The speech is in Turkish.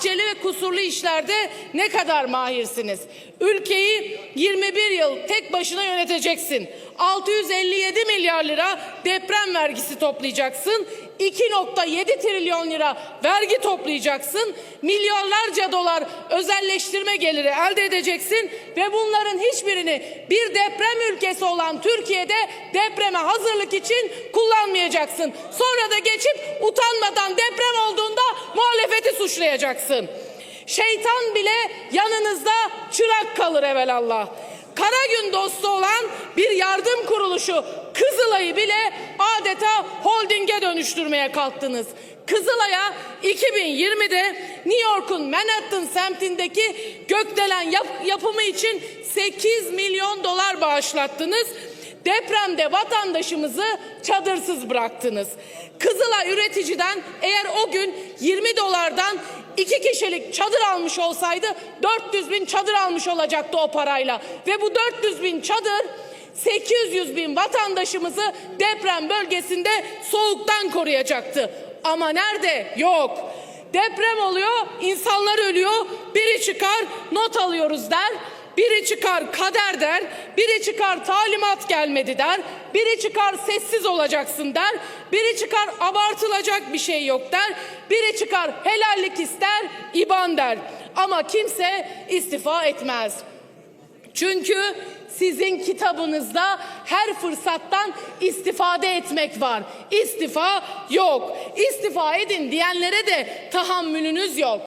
akçeli ve kusurlu işlerde ne kadar mahirsiniz? Ülkeyi 21 yıl tek başına yöneteceksin. 657 milyar lira deprem vergisi toplayacaksın. 2.7 trilyon lira vergi toplayacaksın. Milyarlarca dolar özelleştirme geliri elde edeceksin ve bunların hiçbirini bir deprem ülkesi olan Türkiye'de depreme hazırlık için kullanmayacaksın. Sonra da geçip utanmadan deprem olduğunda muhalefeti suçlayacaksın. Şeytan bile yanınızda çırak kalır evelallah. Kara gün dostu olan bir yardım kuruluşu Kızılay'ı bile adeta holdinge dönüştürmeye kalktınız. Kızılay'a 2020'de New York'un Manhattan semtindeki gökdelen yap- yapımı için 8 milyon dolar bağışlattınız. Depremde vatandaşımızı çadırsız bıraktınız. Kızılay üreticiden eğer o gün 20 dolardan iki kişilik çadır almış olsaydı 400 bin çadır almış olacaktı o parayla. Ve bu 400 bin çadır 800 bin vatandaşımızı deprem bölgesinde soğuktan koruyacaktı. Ama nerede? Yok. Deprem oluyor, insanlar ölüyor. Biri çıkar, not alıyoruz der. Biri çıkar kader der, biri çıkar talimat gelmedi der, biri çıkar sessiz olacaksın der, biri çıkar abartılacak bir şey yok der, biri çıkar helallik ister, iban der. Ama kimse istifa etmez. Çünkü sizin kitabınızda her fırsattan istifade etmek var. İstifa yok. İstifa edin diyenlere de tahammülünüz yok.